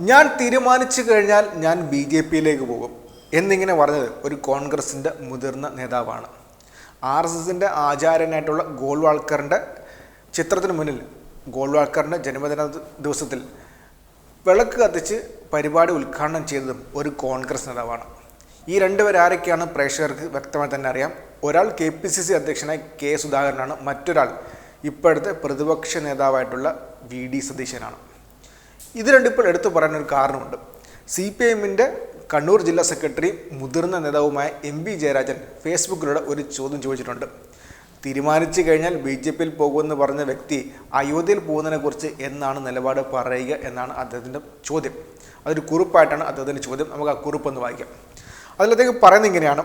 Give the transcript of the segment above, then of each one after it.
ഞാൻ തീരുമാനിച്ചു കഴിഞ്ഞാൽ ഞാൻ ബി ജെ പിയിലേക്ക് പോകും. എന്നിങ്ങനെ പറഞ്ഞത് ഒരു കോൺഗ്രസിന്റെ മുതിർന്ന നേതാവാണ്. ആർ എസ് എസിന്റെ ആചാര്യനായിട്ടുള്ള ഗോൾവാൾക്കറിന്റെ ചിത്രത്തിന് മുന്നിൽ ഗോൾവാൾക്കറിന്റെ ജന്മദിന ദിവസത്തിൽ വിളക്ക് കത്തിച്ച് പരിപാടി ഉദ്ഘാടനം ചെയ്തതും ഒരു കോൺഗ്രസ് നേതാവാണ്. ഈ രണ്ടുപേരാരൊക്കെയാണ് പ്രേക്ഷകർക്ക് വ്യക്തമായി തന്നെ അറിയാം. ഒരാൾ കെ പി സി സി അധ്യക്ഷനായ കെ സുധാകരനാണ്. മറ്റൊരാൾ ഇപ്പോഴത്തെ പ്രതിപക്ഷ നേതാവായിട്ടുള്ള വി ഡി സതീശനാണ്. ഇത് രണ്ടിപ്പോൾ എടുത്തു പറയാൻ ഒരു കാരണമുണ്ട്. സി പി എമ്മിന്റെ കണ്ണൂർ ജില്ലാ സെക്രട്ടറി മുതിർന്ന നേതാവുമായ എം വി ജയരാജൻ ഫേസ്ബുക്കിലൂടെ ഒരു ചോദ്യം ചോദിച്ചിട്ടുണ്ട്. തീരുമാനിച്ചു കഴിഞ്ഞാൽ ബി ജെ പിയിൽ പോകുമെന്ന് പറഞ്ഞ വ്യക്തി അയോധ്യയിൽ പോകുന്നതിനെക്കുറിച്ച് എന്നാണ് നിലപാട് പറയുക എന്നാണ് അദ്ദേഹത്തിന്റെ ചോദ്യം. അതൊരു കുറിപ്പായിട്ടാണ് അദ്ദേഹത്തിന്റെ ചോദ്യം. നമുക്ക് ആ കുറിപ്പൊന്ന് വായിക്കാം. അദ്ദേഹം പറയുന്നത് ഇങ്ങനെയാണ്.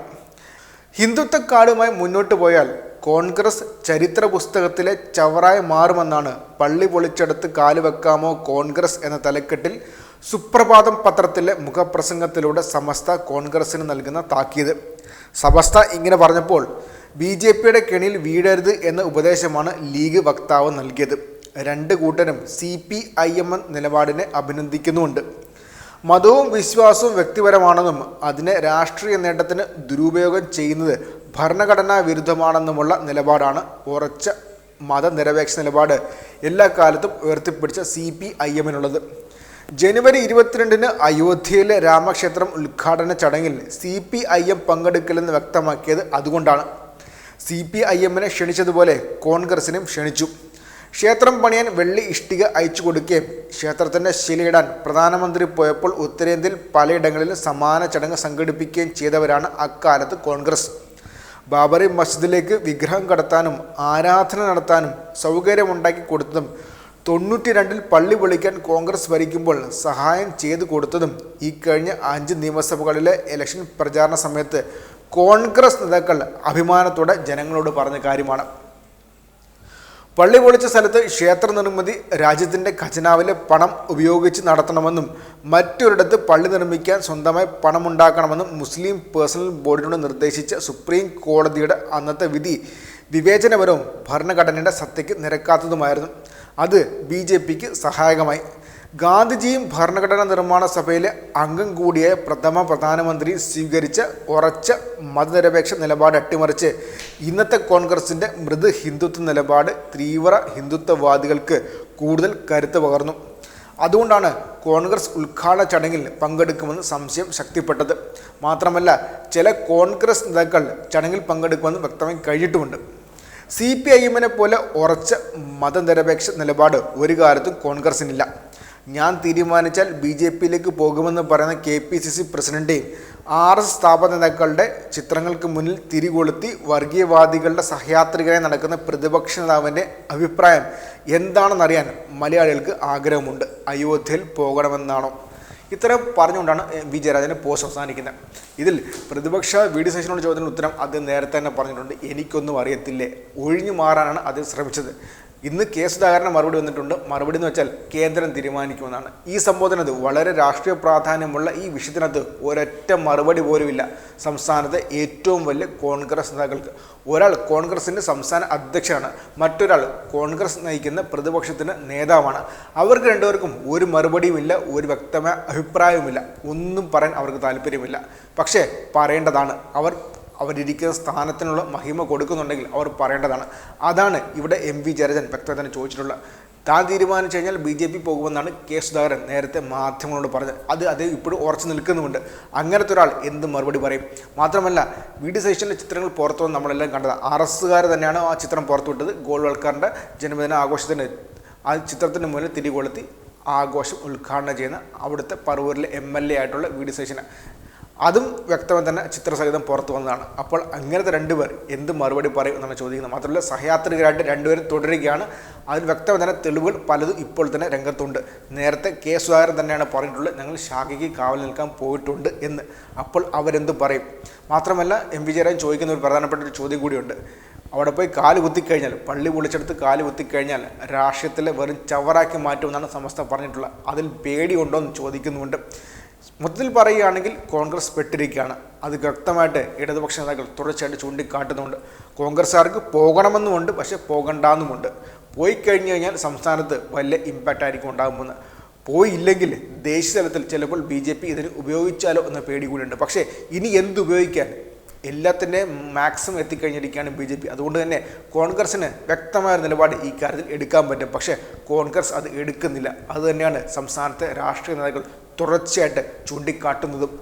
ഹിന്ദുത്വ കാർഡുമായി മുന്നോട്ട് പോയാൽ കോൺഗ്രസ് ചരിത്ര പുസ്തകത്തിലെ ചവറായി മാറുമെന്നാണ് പള്ളി പൊളിച്ചെടുത്ത് കാലുവെക്കാമോ കോൺഗ്രസ് എന്ന തലക്കെട്ടിൽ സുപ്രഭാതം പത്രത്തിലെ മുഖപ്രസംഗത്തിലൂടെ സമസ്ത കോൺഗ്രസിന് നൽകുന്ന താക്കീത്. സമസ്ത ഇങ്ങനെ പറഞ്ഞപ്പോൾ ബി ജെ പിയുടെ കെണിയിൽ വീഴരുത് എന്ന ഉപദേശമാണ് ലീഗ് വക്താവ് നൽകിയത്. രണ്ട് കൂട്ടരും സി പി ഐ എം നിലപാടിനെ അഭിനന്ദിക്കുന്നുമുണ്ട്. മതവും വിശ്വാസവും വ്യക്തിപരമാണെന്നും അതിനെ രാഷ്ട്രീയ നേട്ടത്തിന് ദുരുപയോഗം ചെയ്യുന്നത് ഭരണഘടനാ വിരുദ്ധമാണെന്നുമുള്ള നിലപാടാണ് ഉറച്ച മതനിരപേക്ഷ നിലപാട് എല്ലാ കാലത്തും ഉയർത്തിപ്പിടിച്ച സി പി ഐ എമ്മിനുള്ളത്. ജനുവരി ഇരുപത്തിരണ്ടിന് അയോധ്യയിലെ രാമക്ഷേത്രം ഉദ്ഘാടന ചടങ്ങിൽ സി പി ഐ എം പങ്കെടുക്കില്ലെന്ന് വ്യക്തമാക്കിയത് അതുകൊണ്ടാണ്. സി പി ഐ എമ്മിനെ ക്ഷണിച്ചതുപോലെ കോൺഗ്രസിനും ക്ഷണിച്ചു. ക്ഷേത്രം പണിയാൻ വെള്ളി ഇഷ്ടിക അയച്ചു കൊടുക്കുകയും ക്ഷേത്രത്തിന്റെ ശിലയിടാൻ പ്രധാനമന്ത്രി പോയപ്പോൾ ഉത്തരേന്ത്യയിൽ പലയിടങ്ങളിലും സമാന ചടങ്ങ് സംഘടിപ്പിക്കുകയും ചെയ്തവരാണ് അക്കാലത്ത് കോൺഗ്രസ്. ബാബറി മസ്ജിദിലേക്ക് വിഗ്രഹം കടത്താനും ആരാധന നടത്താനും സൗകര്യമുണ്ടാക്കി കൊടുത്തതും തൊണ്ണൂറ്റി രണ്ടിൽ പള്ളി വിളിക്കാൻ കോൺഗ്രസ് ഭരിക്കുമ്പോൾ സഹായം ചെയ്തു കൊടുത്തതും ഈ കഴിഞ്ഞ അഞ്ച് നിയമസഭകളിലെ ഇലക്ഷൻ പ്രചാരണ സമയത്ത് കോൺഗ്രസ് നേതാക്കൾ അഭിമാനത്തോടെ ജനങ്ങളോട് പറഞ്ഞ കാര്യമാണ്. പള്ളി പൊളിച്ച സ്ഥലത്ത് ക്ഷേത്ര നിർമ്മിതി രാജ്യത്തിന്റെ ഖജനാവിലെ പണം ഉപയോഗിച്ച് നടത്തണമെന്നും മറ്റൊരിടത്ത് പള്ളി നിർമ്മിക്കാൻ സ്വന്തമായി പണമുണ്ടാക്കണമെന്നും മുസ്ലിം പേഴ്സണൽ ബോർഡിനോട് നിർദ്ദേശിച്ച സുപ്രീം കോടതിയുടെ അന്നത്തെ വിധി വിവേചനപരവും ഭരണഘടനയുടെ സത്യയ്ക്ക് നിരക്കാത്തതുമായിരുന്നു. അത് ബി സഹായകമായി. ഗാന്ധിജിയും ഭരണഘടനാ നിർമ്മാണ സഭയിലെ അംഗം കൂടിയായ പ്രഥമ പ്രധാനമന്ത്രി സ്വീകരിച്ച ഉറച്ച മതനിരപേക്ഷ നിലപാട് അട്ടിമറിച്ച് ഇന്നത്തെ കോൺഗ്രസിന്റെ മൃദു ഹിന്ദുത്വ നിലപാട് തീവ്ര ഹിന്ദുത്വവാദികൾക്ക് കൂടുതൽ കരുത്ത് പകർന്നു. അതുകൊണ്ടാണ് കോൺഗ്രസ് ഉദ്ഘാടന ചടങ്ങിൽ പങ്കെടുക്കുമെന്ന് സംശയം ശക്തിപ്പെട്ടത്. മാത്രമല്ല ചില കോൺഗ്രസ് നേതാക്കൾ ചടങ്ങിൽ പങ്കെടുക്കുമെന്ന് വ്യക്തമായി കഴിഞ്ഞിട്ടുമുണ്ട്. സി പി ഐ എമ്മിനെ പോലെ ഉറച്ച മതനിരപേക്ഷ നിലപാട് ഒരു കാലത്തും കോൺഗ്രസിനില്ല. ഞാൻ തീരുമാനിച്ചാൽ ബി ജെ പിയിലേക്ക് പോകുമെന്ന് പറയുന്ന കെ പി സി സി പ്രസിഡന്റെയും ആർ എസ് സ്ഥാപന നേതാക്കളുടെ ചിത്രങ്ങൾക്ക് മുന്നിൽ തിരികൊളുത്തി വർഗീയവാദികളുടെ സഹയാത്രികനായി നടക്കുന്ന പ്രതിപക്ഷ നേതാവിന്റെ അഭിപ്രായം എന്താണെന്നറിയാൻ മലയാളികൾക്ക് ആഗ്രഹമുണ്ട്. അയോധ്യയിൽ പോകണമെന്നാണോ? ഇത്തരം പറഞ്ഞുകൊണ്ടാണ് വി ജയരാജന്റെ പോസ്റ്റ് അവസാനിക്കുന്നത്. ഇതിൽ പ്രതിപക്ഷ വി ഡി സതീശനോട് ചോദ്യത്തിന് ഉത്തരം അദ്ദേഹം നേരത്തെ തന്നെ പറഞ്ഞിട്ടുണ്ട്. എനിക്കൊന്നും അറിയത്തില്ലേ? ഒഴിഞ്ഞു മാറാനാണ് അദ്ദേഹം ശ്രമിച്ചത്. ഇന്ന് കെ സുധാകരന് മറുപടി വന്നിട്ടുണ്ട്. മറുപടി എന്ന് വെച്ചാൽ കേന്ദ്രം തീരുമാനിക്കുമെന്നാണ്. ഈ സംബോധനത് വളരെ രാഷ്ട്രീയ പ്രാധാന്യമുള്ള ഈ വിഷയത്തിനകത്ത് ഒരൊറ്റ മറുപടി പോലുമില്ല. സംസ്ഥാനത്തെ ഏറ്റവും വലിയ കോൺഗ്രസ് നേതാക്കൾക്ക്. ഒരാൾ കോൺഗ്രസിന്റെ സംസ്ഥാന അധ്യക്ഷനാണ്. മറ്റൊരാൾ കോൺഗ്രസ് നയിക്കുന്ന പ്രതിപക്ഷത്തിന് നേതാവാണ്. അവർക്ക് രണ്ടുപേർക്കും ഒരു മറുപടിയുമില്ല ഒരു വ്യക്തമായ അഭിപ്രായവുമില്ല. ഒന്നും പറയാൻ അവർക്ക് താല്പര്യമില്ല. പക്ഷേ പറയേണ്ടതാണ് അവർ അവരിരിക്കുന്ന സ്ഥാനത്തിനുള്ള മഹിമ കൊടുക്കുന്നുണ്ടെങ്കിൽ അവർ പറയേണ്ടതാണ്. അതാണ് ഇവിടെ എം വി ജയരാജൻ വ്യക്തത ചോദിച്ചിട്ടുള്ള താൻ തീരുമാനിച്ചു കഴിഞ്ഞാൽ ബി ജെ പി പോകുമെന്നാണ് കെ സുധാകരൻ നേരത്തെ മാധ്യമങ്ങളോട് പറഞ്ഞത്. അത് അദ്ദേഹം ഇപ്പോഴും ഉറച്ചു നിൽക്കുന്നുമുണ്ട്. അങ്ങനത്തെ ഒരാൾ എന്ത് മറുപടി പറയും? മാത്രമല്ല വി ഡി ചിത്രങ്ങൾ പുറത്തു വന്ന് നമ്മളെല്ലാം കണ്ടത് ആർ എസ്സുകാർ തന്നെയാണ് ആ ചിത്രം പുറത്തുവിട്ടത്. ഗോൾവൽക്കാരന്റെ ജന്മദിന ആഘോഷത്തിന് ആ ചിത്രത്തിന് മുന്നിൽ തിരികൊളുത്തി ആഘോഷം ഉദ്ഘാടനം ചെയ്യുന്ന അവിടുത്തെ പറവൂരിലെ എം എൽ എ ആയിട്ടുള്ള വി ഡി അതും വ്യക്തമായി തന്നെ ചിത്രസഹിതം പുറത്തു വന്നതാണ്. അപ്പോൾ അങ്ങനത്തെ രണ്ടുപേർ എന്ത് മറുപടി പറയും എന്നാണ് ചോദിക്കുന്നത്. മാത്രമല്ല സഹയാത്രികരായിട്ട് രണ്ടുപേരും തുടരുകയാണ്. അതിൽ വ്യക്തമായി തന്നെ തെളിവുകൾ പലതും ഇപ്പോൾ തന്നെ രംഗത്തുണ്ട്. നേരത്തെ കെ സുധാകരൻ തന്നെയാണ് പറഞ്ഞിട്ടുള്ളത് ഞങ്ങൾ ശാഖയ്ക്ക് കാവൽ നിൽക്കാൻ പോയിട്ടുണ്ട് എന്ന്. അപ്പോൾ അവരെന്ത് പറയും? മാത്രമല്ല എം വി ജയരാജൻ ചോദിക്കുന്ന ഒരു പ്രധാനപ്പെട്ട ഒരു ചോദ്യം കൂടിയുണ്ട്. അവിടെ പോയി കാൽ കുത്തിക്കഴിഞ്ഞാൽ പള്ളി പൊളിച്ചെടുത്ത് കാൽ കുത്തിക്കഴിഞ്ഞാൽ രാഷ്ട്രീയത്തിലെ വെറും ചവറാക്കി മാറ്റുമെന്നാണ് സമസ്ത പറഞ്ഞിട്ടുള്ളത്. അതിൽ പേടിയുണ്ടോ എന്ന് ചോദിക്കുന്നുമുണ്ട്. മൊത്തത്തിൽ പറയുകയാണെങ്കിൽ കോൺഗ്രസ് പെട്ടിരിക്കുകയാണ്. അത് വ്യക്തമായിട്ട് ഇടതുപക്ഷ നേതാക്കൾ തുടർച്ചയായിട്ട് ചൂണ്ടിക്കാട്ടുന്നുണ്ട്. കോൺഗ്രസ്സുകാർക്ക് പോകണമെന്നുമുണ്ട് പക്ഷേ പോകണ്ടെന്നുമുണ്ട്. പോയി കഴിഞ്ഞു കഴിഞ്ഞാൽ സംസ്ഥാനത്ത് വലിയ ഇമ്പാക്റ്റ് ആയിരിക്കും ഉണ്ടാകുമെന്ന്. പോയില്ലെങ്കിൽ ദേശീയ തലത്തിൽ ചിലപ്പോൾ ബി ജെ പി ഇതിന് ഉപയോഗിച്ചാലോ എന്ന പേടി കൂടിയുണ്ട്. പക്ഷേ ഇനി എന്ത് ഉപയോഗിക്കാൻ? എല്ലാത്തിന്റെ മാക്സിമം എത്തിക്കഴിഞ്ഞിരിക്കുകയാണ് ബി ജെ പി. അതുകൊണ്ട് തന്നെ കോൺഗ്രസ്സിന് വ്യക്തമായ നിലപാട് ഈ കാര്യത്തിൽ എടുക്കാൻ പറ്റും. പക്ഷേ കോൺഗ്രസ് അത് എടുക്കുന്നില്ല. അതുതന്നെയാണ് സംസ്ഥാനത്തെ രാഷ്ട്രീയ നേതാക്കൾ തുടർച്ചയായിട്ട് ചൂണ്ടിക്കാട്ടുന്നതും